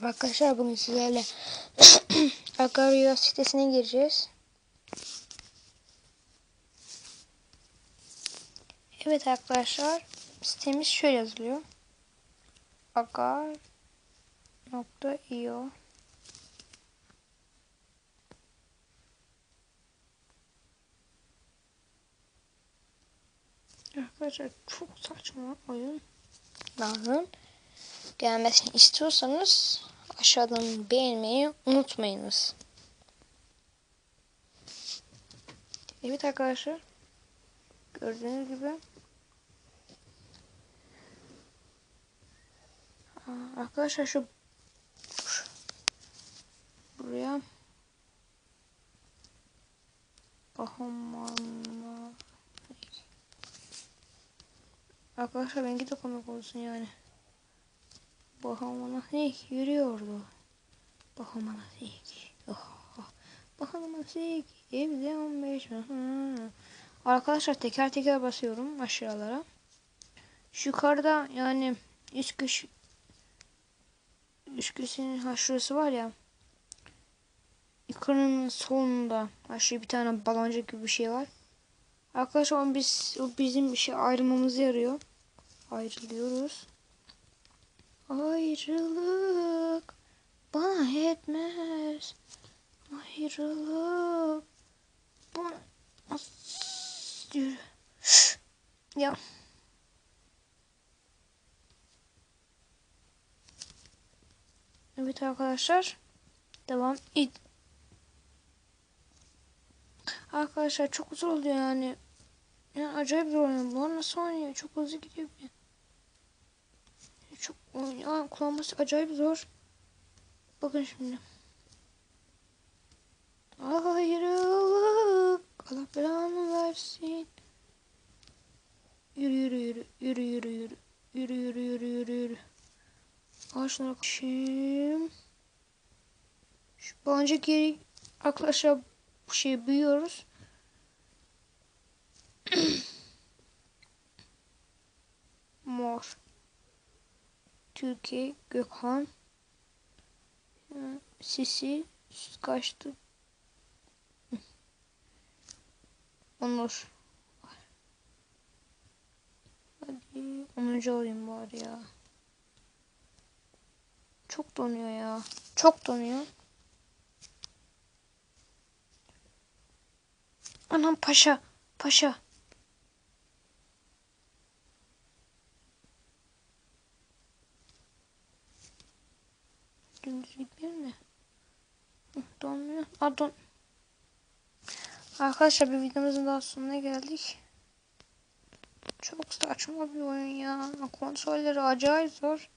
Merhaba arkadaşlar bugün sizlerle Agario sitesine gireceğiz. Evet arkadaşlar sitemiz şöyle yazılıyor. Agar.io Arkadaşlar çok saçma oyun. Lazım gelmesini istiyorsanız aşağıdan beğenmeyi unutmayınız. Evet arkadaşlar. Gördüğünüz gibi. Aa, Arkadaşlar şu buraya Bahamanlar Arkadaşlar benimki de komik olsun yani. Bahamana Snake yürüyordu. Bahamana Snake. Oh, oh. Bahamana Snake. Evde 15. Hı. Arkadaşlar teker teker basıyorum aşağılara. Yukarıda yani üst köşe üst köşenin ha şurası var ya. Yukarının solunda aşağı bir tane baloncuk gibi bir şey var. Arkadaşlar o biz o bizim bir şey ayrılmamızı yarıyor. Ayrılıyoruz. Ayrılık bana yetmez. Ayrılık bana yürü. ya. Evet arkadaşlar. Devam et. Arkadaşlar çok zor oluyor yani. Yani acayip zor oynuyor. Bunlar nasıl oynuyor? Çok hızlı gidiyor bir. Çok ya, kullanması acayip zor. Bakın şimdi. Ayrılık. Allah belanı versin. Yürü yürü yürü. Yürü yürü yürü. Yürü yürü yürü yürü yürü. Al şunları koşayım. Şu boncuk yeri arkadaşlar bu şeyi büyüyoruz. Mor. Türkiye Gökhan. Sisi kaçtı. Onur. Hadi 10. olayım bari ya. Çok donuyor ya. Çok donuyor. Anam paşa Paşa Donmuyor. Aa don. Arkadaşlar bir videomuzun daha sonuna geldik. Çok saçma bir oyun ya. Kontrolleri acayip zor.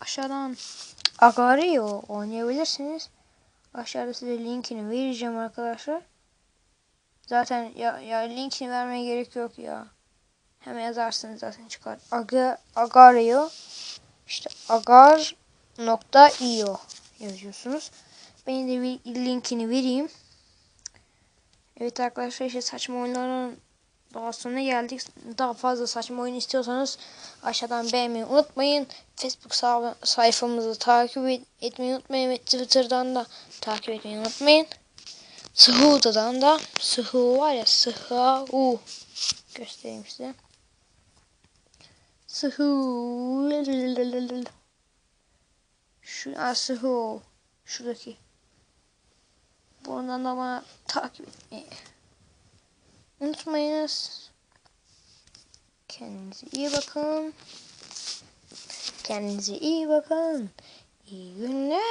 Aşağıdan Agario oynayabilirsiniz. Aşağıda size linkini vereceğim arkadaşlar. Zaten ya, ya linkini vermeye gerek yok ya. Hemen yazarsınız zaten çıkar. Aga, Agario işte agar nokta io yazıyorsunuz. Ben de linkini vereyim. Evet arkadaşlar işte saçma oyunların daha sonra geldik. Daha fazla saçma oyun istiyorsanız aşağıdan beğenmeyi unutmayın. Facebook sayfamızı takip etmeyi unutmayın ve Twitter'dan da takip etmeyi unutmayın. Sıhuda'dan da Sıhu var ya Sıhu göstereyim size. Sıhu şu Asuhu. Şuradaki. Buradan da bana takip etmeyi unutmayınız. Kendinize iyi bakın. Kendinize iyi bakın. İyi günler.